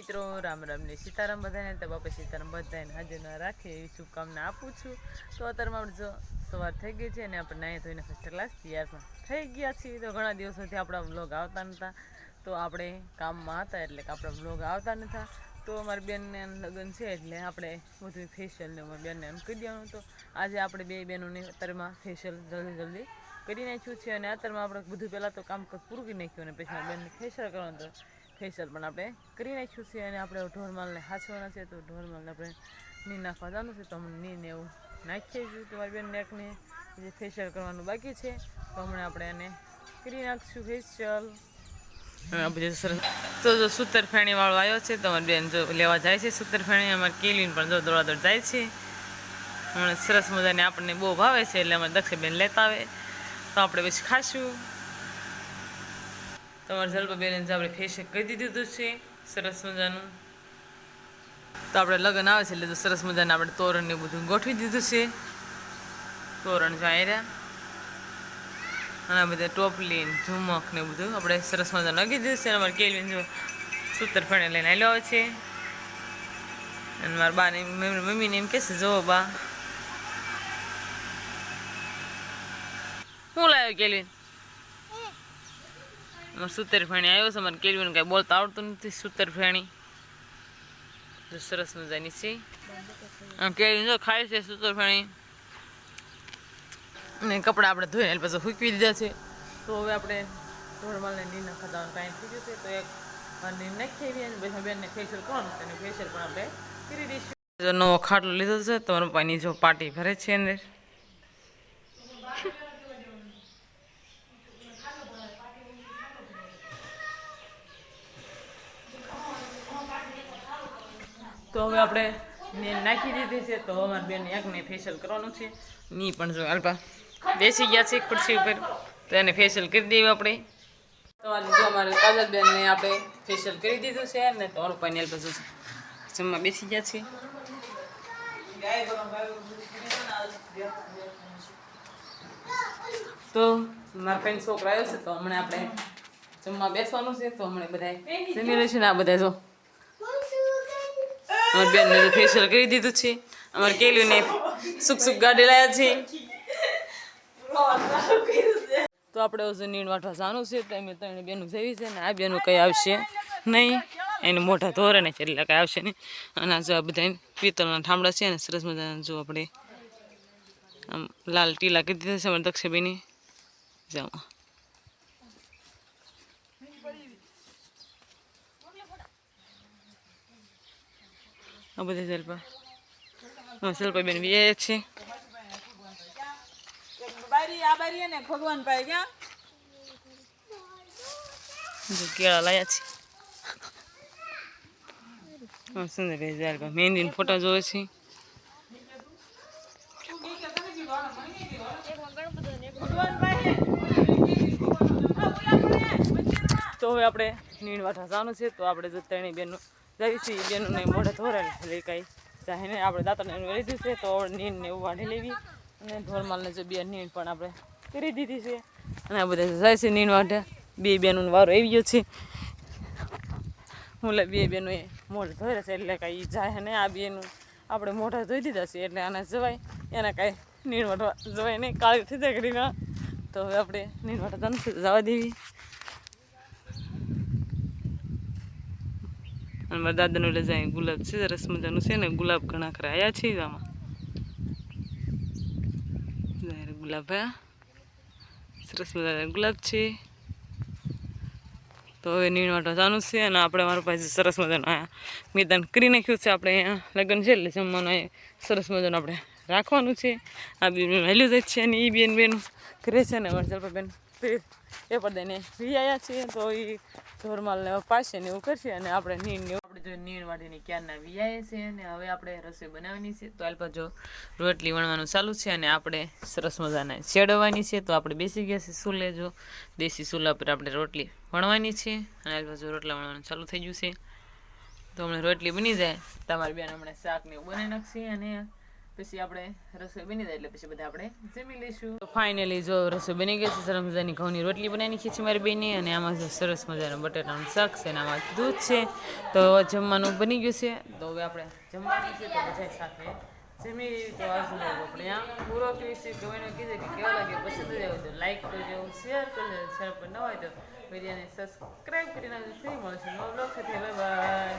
મિત્રો, રામ રામની સીતારામ બધાને, તો બાપા સીતારામ બધાને હાજર ના રાખે એવી શુભકામના આપું છું. તો અત્યારમાં આપણે જો સવાર થઈ ગઈ છે અને આપણે નાહી ધોઈને ફર્સ્ટ ક્લાસ તૈયારમાં થઈ ગયા છીએ. તો ઘણા દિવસોથી આપણા બ્લોગ આવતા નહોતા તો આપણે કામમાં હતા એટલે કે આપણા બ્લોગ આવતા નહોતા તો અમારી બેનને લગ્ન છે એટલે આપણે બધું ફેશિયલ ને અમારી બેનને એમ કરી દેવાનું તો આજે આપણે બે બહેનોને અત્યારમાં ફેશિયલ જલ્દી જલ્દી કરી નાખ્યું છે અને અત્યારમાં આપણે બધું પહેલાં તો કામ પૂરું કરી નાખ્યું અને પછી બેનને ફેશિયલ કરવાનું તો ફેશિયલ પણ આપણે કરી નાખ્યું છે અને આપણે ઢોરમાલને હાંચવાના છે, તો ઢોરમાલને આપણે ની નાખવા જવાનું છે, તો હમણી ની ને એવું નાખીએ છીએ તો મારી નેકને જે ફેશિયલ કરવાનું બાકી છે, તો હમણાં આપણે એને કરી નાખશું ફેશિયલ પછી સરસ તો જો સૂતર ફેણી વાળો આવ્યો છે, તો અમારી બેન જો લેવા જાય છે સૂતર ફેણી અમારે કેલીન પણ જો દોડાદોડ જાય છે. હમણાં સરસ મજાની આપણને બહુ ભાવે છે, એટલે અમારે દક્ષિણ બેન લેતા આવે. તો આપણે પછી ખાશું. તમારે બેલેન્સ આપણે ફેશક કરી દીધું છે, સરસ મજાનું. તો આપણે લગ્ન આવે છે એટલે તો સરસ મજાના આપણે તોરણ ને બધું ગોઠવી દીધું છે. તોરણ જો રહ્યા અને બધા ટોપલી ઝુમક ને બધું આપણે સરસ મજાનું લગી દીધું છે. અને અમારે કેલવીન જો સૂતર ફણે લઈને આવ્યો આવે છે. અને મારા બાને મમ્મી- મમ્મીને એમ કહેશે જો બા. શું લાવ્યો કેલવીન? સૂતર ફેણી આવ્યો છે મને કેળવીને કાંઈ બોલતા આવડતું નથી સૂતર ફેણી. સરસ મજાની છે. કેળવી જો ખાય છે સુતર ફેણી. અને કપડાં આપણે ધોઈને પછી સૂકવી દીધા છે. તો હવે આપણે ધોળમાલને નીરના ખાતાનું કાંઈ થઈ ગયું છે તો એક નીર નાખી આવીએ અને પછી બેનને ફેશિયલ કોણ અને ફેશિયલ પણ આપણે કરી દઈશું. નવો ખાટલો લીધો છે તમારા પપ્પાની જો પાર્ટી ભરે છે અંદર. તો હવે આપણે મેં નાખી દીધી છે, તો અમારી બેન એકને ફેશિયલ કરવાનું છે. ની પણ જો અલ્પા બેસી ગયા છે ખુરશી ઉપર, તો એને ફેશિયલ કરી દઈએ આપણે. તો જો અમારે કાજલ બેનને આપણે ફેશિયલ કરી દીધું છે, ને તો અલ્પાને અલ્પા જો જમવા બેસી ગયા છે. તો મારા ફ્રેન્ડ છોકરા આવ્યો છે, તો હમણાં આપણે જમવા બેસવાનું છે, તો હમણાં બધા જમી લઈશું ને આ બધા જો. અમારી બેનને તો ફેશિયલ કરી દીધું છે અમારે કેલુને સુખ સુખ ગાડી લાયા છે તો આપણે હજુ નીણ વાટવા જવાનું છે તો અમે ત્રણ બેનું જેવી છે ને આ બેનું કંઈ આવશે નહીં એને મોટા ધોરણે છે એટલે કંઈ આવશે નહીં અને જો આ બધા પિત્તળના ઠામડા છે ને સરસ મજાના જો આપણે આમ લાલ ટીલા કરી દીધા છે અમારે દક્ષબેની જાઓ આ બધી શિલ્પા હા શિલ્પા બેન બી છે. ને ભગવાન ભાઈ ક્યાં? કેળા લાયા છે. હા સુંદર શિલ્પા મહેંદીના ફોટા જોવે છે. તો હવે આપણે નીણ વાઠા જવાનું છે. તો આપણે જો ત્રણેય બેનનું બેનું બેનને મોઢે ધોરે એટલે કાંઈ ચાહે ને. આપણે દાંતને એનું લીધું છે તો નીણને એવું વાઢી લેવી. અને ધોરમાલને જો બે નીણ પણ આપણે કરી દીધી છે. અને આ બધા જાય છે નીણ વાઢે. બે બેનોનો વારો આવી ગયો છે. હું બે બેનો એ મોઢે ધોરે છે એટલે કાંઈ જાય ને આ બેનું આપણે મોઢા ધોઈ દીધા છે એટલે આને જવાય. એને કાંઈ નીણ વાટવા જવાય નહીં. કાળી થઈ જાય ઘડીમાં તો હવે આપણે નીણ વાટવા જવાનું જવા દેવી. અને મારા દાદાનું એટલે જાય ગુલાબ છે સરસ મજાનું છે ને, ગુલાબ ઘણા ખરા આવ્યા છે આમાં. ગુલાબ સરસ મજાના ગુલાબ છે. તો હવે નીણવાટો ચાલુ છે અને આપણે મારા પાસે સરસ મજાનું અહીંયા મેદાન કરી નાખ્યું છે. આપણે અહીંયા લગ્ન છે એટલે જમવાનું અહીંયા સરસ મજાનું આપણે રાખવાનું છે. આ બેન વહેલું જાય છે અને એ બેન બેન કરે છે ને જલ્પા બેન એ પડદાને વી આવ્યા છીએ તો એ ઢોરમાલને પાસે ને એવું કરશે અને આપણે નીણ ને આપણે જો નીણ વાટીને ક્યારના વિયાએ છે અને હવે આપણે રસોઈ બનાવવાની છે. તો અલ્પા જો રોટલી વણવાનું ચાલુ છે અને આપણે સરસ મજાના ચેડવવાની છે. તો આપણે બેસી ગયા છે ચૂલે જો. દેશી ચૂલા પર આપણે રોટલી વણવાની છે અને અલ્પા જો રોટલા વણવાનું ચાલુ થઈ ગયું છે. તો હમણાં રોટલી બની જાય. તમારી બેન હમણાં શાક ને એવું બનાવી નાખશે અને પછી આપણે રસોઈ બની જાય એટલે પછી બધા આપણે જમી લઈશું. ફાઇનલી જો રસોઈ બની ગઈ છે, સરસ મજાની ઘઉંની રોટલી બનાવી નાખી છે મારી બેની અને આમાં સરસ મજાનું બટેટાનું શાક છે અને આમાં દૂધ છે. તો જમવાનું બની ગયું છે. તો હવે આપણે જમવાનું છે તો બધા સાથે જમી તો આજનો આપણે આમ પૂરો કરીશું ગમે કીધું કે કેવો લાગે પસંદ જ આવ્યો તો લાઈક કરજો શેર કરજો. શેર પર ન હોય તો વિડીયોને સબસ્ક્રાઈબ કરી નાખજો. ફ્રી મળશે નવો બ્લોગ સાથે. બાય